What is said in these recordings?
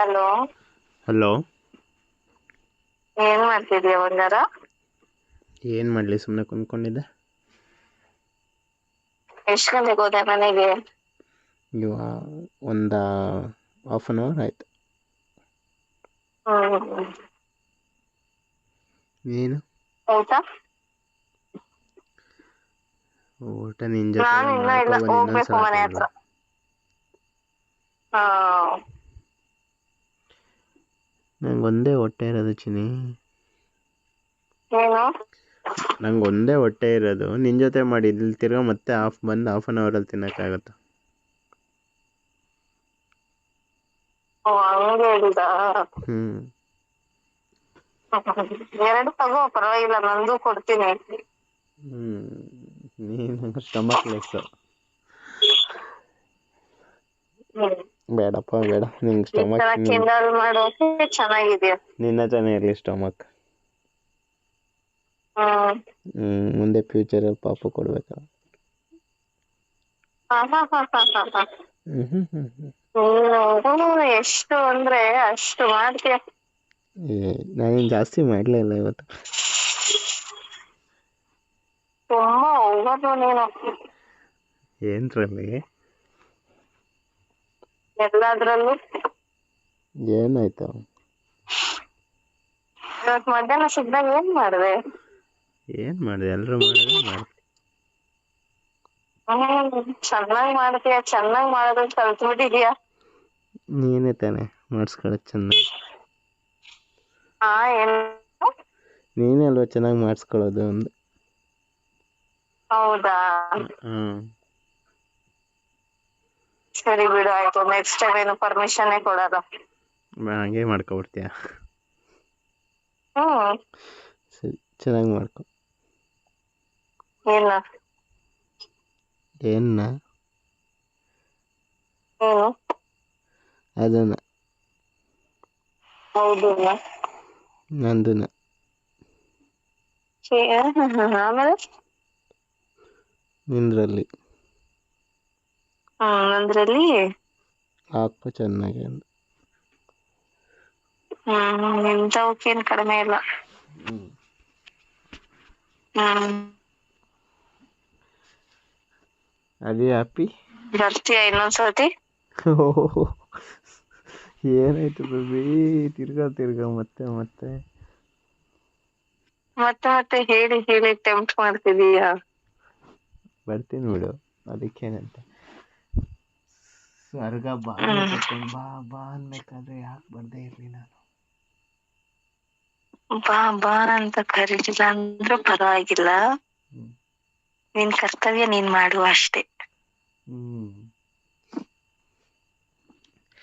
Hello. Hello. ಏನ್ ಮಾಡ್ತಿದ್ಯಾ ಬಂಗಾರ? ಏನು ಮಾಡಲಿ ಸುಮ್ಮನೆ ಕುಂದ್ಕೊಂಡಿದ್ದೆ ಎಷ್ಟು ಗಂಟೆಗೆ ಹೋದೆ ಮನೆಗೆ? ಇವ ಒಂದು ಹಾಫ್ ಆನ್ ಅವರ್ ಆಯಿತು. ಹ್ಮ್ ನೀನು? ಊಟ? ಊಟ ನಿನ್ನ ಜೊತೆ ನಾನು ಇನ್ನೂ ಇಲ್ಲ ಹೋಗ್ಬೇಕು ಮನೆ ಹತ್ರ. ಹಾ. ನಂಗೆ ಒಂದೇ ಹೊಟ್ಟೆ ಇರೋದು ಚಿನಿ ಏನು? ನಂಗೆ ಒಂದೇ ಹೊಟ್ಟೆ ಇರೋದು. ನಿನ್ನ ಜೊತೆ ಮಾಡಿ ಇಲ್ಲಿ ತಿರ್ಗಾ ಮತ್ತೆ ಹಾಫ್ ಬಂದು ಹಾಫ್ ಆನ್ ಅವರಲ್ಲಿ ತಿನ್ನೋಕ್ಕಾಗತ್ತಾ? ಓ ಹಂಗೆ ಹೇಳಿದ? ಹ್ಞೂ ಎರಡು ತಗೋ ಪರವಾಗಿಲ್ಲ ನಂದು ಕೊಡ್ತೀನಿ. ಹ್ಞೂ ನೀನು ಸ್ಟಮಕ್ ಲೆಸ್ಸು ಹ್ಮ್. ಬೇಡಪ್ಪ ಬೇಡ. ನಿಂಗ್ ಸ್ಟಮಕ್ ಕಿಂಡಲ್ ಮಾಡೋಕೆ ಚೆನ್ನಾಗಿದ್ಯಾ? ನಿನ್ನ ಹತ್ರನೇ ಇರ್ಲಿ ಸ್ಟಮಕ್ ಹ್ಮ್ ಮುಂದೆ ಮುಂದೆ ಫ್ಯೂಚರಲ್ಲಿ ಪಾಪ ಕೊಡ್ಬೇಕ. ಎಷ್ಟು ಅಂದ್ರೆ ಅಷ್ಟು ಮಾಡ್ತೀಯ? ಏ ಜಾಸ್ತಿ ಜಾಸ್ತಿ ಇಲ್ಲ ಇವತ್ತು. ತುಂಬಾ ಹೋಗೋದು ನೀನು. ಏನರಲ್ಲಿ ಎಲ್ಲಾದ್ರಲ್ಲೂ? ಏನಾಯ್ತು? ಇವತ್ ಮಧ್ಯಾಹ್ನ ಸಿಗ್ದಾಗ ಏನ್ ಮಾಡ್ದೆ? ಏನ್ ಮಾಡ್ದೆ? ಎಲ್ಲರೂ ಮಾಡಿದ್ರೆ ಮಾಡಿದೆ ಹ್ಮ್ ಚೆನ್ನಾಗ್ ಮಾಡ್ತೀಯ? ಚೆನ್ನಾಗ್ ಮಾಡೋದು ಕಲ್ತ್ಬಿಟ್ಟಿದ್ಯಾ ನೀನೇ ತಾನೆ ಮಾಡಿಸ್ಕೊಳ್ಳೋದು ಚೆನ್ನಾಗಿ. ಹಾ ಏನ್? ನೀನೇ ಅಲ್ವಾ ಚೆನ್ನಾಗಿ ಮಾಡಿಸ್ಕೊಳ್ಳೋದು ಒಂದು ಹೌದಾ? ಹಾಂ ಸರಿ ಬಿಡು ಆಯ್ತು. ನೆಕ್ಸ್ಟ್ ಟೈಮ್ ಏನು ಪರ್ಮಿಷನ್ ಕೊಡೋದು ಹಂಗೆ ಮಾಡ್ಕೊಬಿಡ್ತೀಯ? ಹ್ಮ್. ಸರಿ ಚೆನ್ನಾಗಿ ಮಾಡ್ಕೊ. ಏನ? ಏನ ಏನು? ಅದನ್ನು. ಹೌದು ನಂದನ್ನ. ಆಮೇಲೆ? ನಿಂದ್ರಲ್ಲಿ. ಹ್ಮ್ ಅಂದ್ರಲ್ಲಿ? ಹಾಕೋ ಚೆನ್ನಾಗಿ ಅಂದ. ಹ್ಮ್ ಇಂಥವಕ್ಕೇನ್ ಕಡಿಮೆ ಇಲ್ಲ. ಹ್ಮ್. ಅದೇ ಹ್ಯಾಪಿ ಬರ್ತೀಯ ಇನ್ನೊಂದ್ಸತಿ ಏನಾಯ್ತು ಬೇಬಿ ತಿರ್ಗಾ ತಿರ್ಗಾ ಮತ್ತೆ ಮತ್ತೆ. ಮತ್ತೆ ಮತ್ತೆ ಹೇಳಿ ಹೇಳಿ ಟೆಂಪ್ಟ್ ಮಾಡ್ತಿದೀಯ? ಬರ್ತೀನಿ ಬಿಡು ಅದಕ್ಕೇನಂತೆ. ಸ್ವರ್ಗ ಬಾ ಬಾ ಬಾ ಅನ್ಬೇಕಾದ್ರೆ ಯಾಕೆ ಬರ್ದೇ ಇರ್ಲಿಲ್ಲ ನಾನು? ಬಾ ಬಾ ಅಂತ ಕರೀಲಿಲ್ಲ ಅಂದ್ರೂ ಪರವಾಗಿಲ್ಲ. ನಿನ್ ಕರ್ತವ್ಯ ನೀನ್ ಮಾಡು ಅಷ್ಟೇ.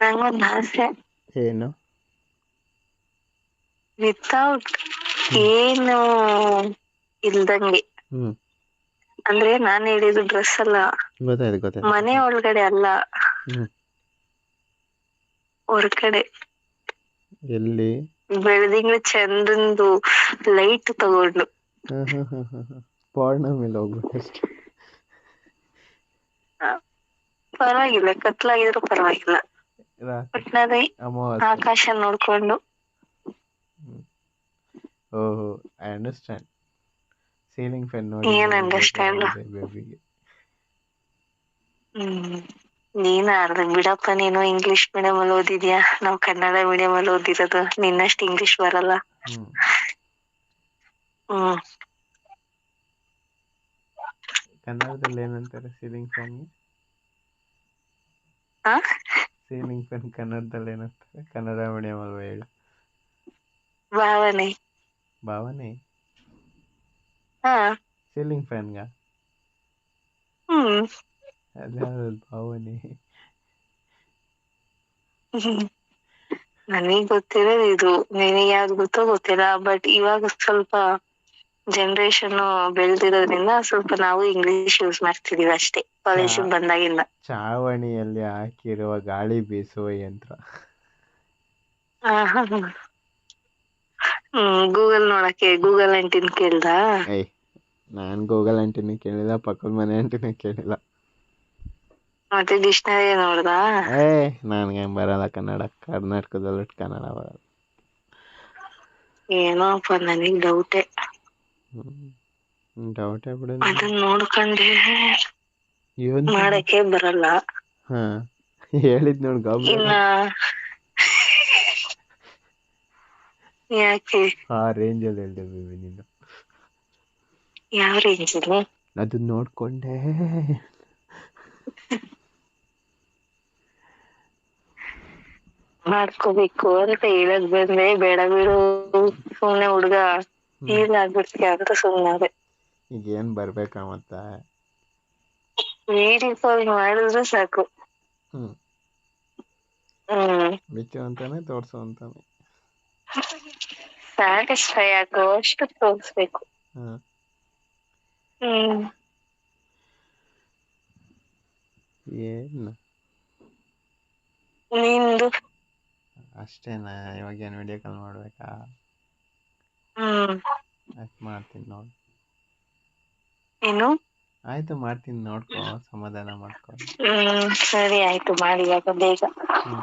ನಂಗೊಂದ್ ಆಸೆ. ಏನು? ವಿತೌಟ್ ಏನು ಇಲ್ದಂಗೆ. ಅಂದ್ರೆ ನಾನ್ ಹೇಳಿದ್ದು ಡ್ರೆಸ್ ಅಲ್ಲ. ಗೊತ್ತಾಯ್ತು ಗೊತ್ತಾಯ್ತು. ಮನೆ ಒಳಗಡೆ ಅಲ್ಲ. ಹ್ಞೂ ಹೊರಗಡೆ. ಎಲ್ಲಿ? ಬೆಳದಿಂಗಳ ಚಂದ್ರಂದು ಲೈಟ್ ತಗೊಂಡು. ಹಾಂ ಹಾಂ ಹಾಂ ಹಾಂ ಹಾಂ. ಪೌರ್ಣಮಿಲಿ ಹೋಗ್ಬಿಟ್ಟು ಅಷ್ಟೇ. ಪರವಾಗಿಲ್ಲ ಕತ್ಲಾಗಿದ್ರು ಪರವಾಗಿಲ್ಲ. ರಾತ್ರಿ ಒಟ್ನಲ್ಲಿ ಅಮಾವಾಸ್ಯೆ. ಆಕಾಶ ನೋಡ್ಕೊಂಡು. ಓಹೋ ಐ ಅಂಡರ್ಸ್ಟ್ಯಾಂಡ್ ಸೀಲಿಂಗ್ ಫ್ಯಾನ್ ನೋಡಿ ಏನ್ ಅಂಡರ್ಸ್ಟ್ಯಾಂಡ್ ನೀನ್ ಅರ್ಧ ಬಿಡಪ್ಪ ನೀನು ಇಂಗ್ಲಿಷ್ ಮೀಡಿಯಂ ಅಲ್ಲಿ ಓದಿದ್ಯಾ? ನಾವ್ ಕನ್ನಡ ಮೀಡಿಯಂ ಅಲ್ಲಿ ಓದಿರೋದು. ನಿನ್ನಷ್ಟು ಇಂಗ್ಲಿಷ್ ಬರಲ್ಲ. ಹ್ಮ್. ಕನ್ನಡದಲ್ಲಿ ಏನಂತಾರೆ ಸೀಲಿಂಗ್ ಫ್ಯಾನ್ ಸೀಲಿಂಗ್ ಫ್ಯಾನ್ ಕನ್ನಡದಲ್ಲಿ ಏನಂತಾರೆ? ಕನ್ನಡ ಮೀಡಿಯಂ ಅಲ್ವಾ ಹೇಳು. ಭಾವನೆ. ಭಾವನೆ? ಸೀಲಿಂಗ್ ಫ್ಯಾನ್ಗ ಹ್ಮ್. ಅದ್ಯಾವ್ದು ಭಾವನೆ? ನನಗೆ ಗೊತ್ತಿರೋದು ಇದು. ನಿನಗೆ ಯಾವ್ದು ಗೊತ್ತೋ ಗೊತ್ತಿಲ್ಲ. ಬಟ್ ಇವಾಗ ಸ್ವಲ್ಪ ಜನರೇಷನ್ ಬೆಳೆದಿರೋದ್ರಿಂದ ಸ್ವಲ್ಪ ನಾವು ಇಂಗ್ಲಿಷ್ ಯೂಸ್ ಮಾಡ್ತಿದೀವಿ ಅಷ್ಟೇ. ಕಾಲೇಜ್ ಬಂದಾಗಿಂದ. ಚಾವಣಿಯಲ್ಲಿ ಹಾಕಿರುವ ಗಾಳಿ ಬೀಸುವ ಯಂತ್ರ. ಗೂಗಲ್ ನೋಡಕ್ಕೆ. ಗೂಗಲ್ ಅಂಟಿನ್ ಕೇಳ್ದ? ನಾನು ಗೂಗಲ್ ಆಂಟಿನೂ ಕೇಳಿಲ್ಲ ಪಕ್ಕದ ಮನೆ ಆಂಟಿನೂ ಕೇಳಿಲ್ಲ. ಮತ್ತೆ ಡಿಕ್ಷನರಿ ನೋಡ್ದ ಏ ನನಗೆ ಬರಲ್ಲ ಕನ್ನಡ ಕರ್ನಾಟಕದಲ್ಲಿ ಕನ್ನಡ ಬರಲ್ಲ. ಏನೋಪ್ಪ ನನಗ್ ಡೌಟೆ ಡೌಟೇ ಬಿಡು ಅದನ್ನ ನೋಡ್ಕೊಂಡೆ ಏನು ಮಾಡಕ್ಕೆ ಬರಲ್ಲ. ಹಾ ಹೇಳಿದ್ ನೋಡ್ ಗಾಬರಿ ಇನ್ನ ಯಾಕೆ? ಆ ರೇಂಜಲ್ಲಿ ಹೇಳ್ದೆ ಬೇಬಿ ನೀನು. ಯಾವ ರೇಂಜಲ್ಲಿ ಅದನ್ನ ನೋಡ್ಕೊಂಡೆ. ಮಾಡ್ಕೋಬೇಕು ಅಂತ ಹೇಳಕ್ ಬಂದೆ ಬೇಡ ಬಿಡು. ಸುಮ್ನೆ ಹುಡ್ಗ ಫೀಲ್ ಆಗ್ಬಿಡ್ತೀಯ ಅಂತ ಸುಮ್ನಾದೆ. ಈಗ ಏನ್ ಬರ್ಬೇಕಾ ಮತ್ತ? ವೀಡಿಯೋ ಕಾಲ್ ಮಾಡಿದ್ರೆ ಸಾಕು. ಹ್ಮ್. ಹ್ಮ್. ಬಿಚ್ಚು ಅಂತಾನೆ ತೋರ್ಸು ಅಂತಾನೆ. ಸ್ಯಾಟಿಸ್ಫೈ ಆಗೋ ಅಷ್ಟು ತೋರಿಸ್ಬೇಕು. ಹಾ ಹ್ಮ್ ಏನು? ನಿಂದು? ಅಷ್ಟೇನಾ ಇವಾಗ ಏನು ವಿಡಿಯೋ ಕಾಲ್ ಮಾಡ್ಬೇಕಾ? ಹ್ಮ್. ಆಯ್ತು ಮಾಡ್ತೀನಿ ನೋಡಿ. ಏನು? ಆಯ್ತು ಮಾಡ್ತೀನಿ ನೋಡ್ಕೊ ಸಮಾಧಾನ ಮಾಡ್ಕೊ. ಹ್ಮ್ ಸರಿ ಆಯ್ತು ಮಾಡಿ ಇವಾಗ ಬೇಗ. ಹ್ಮ್.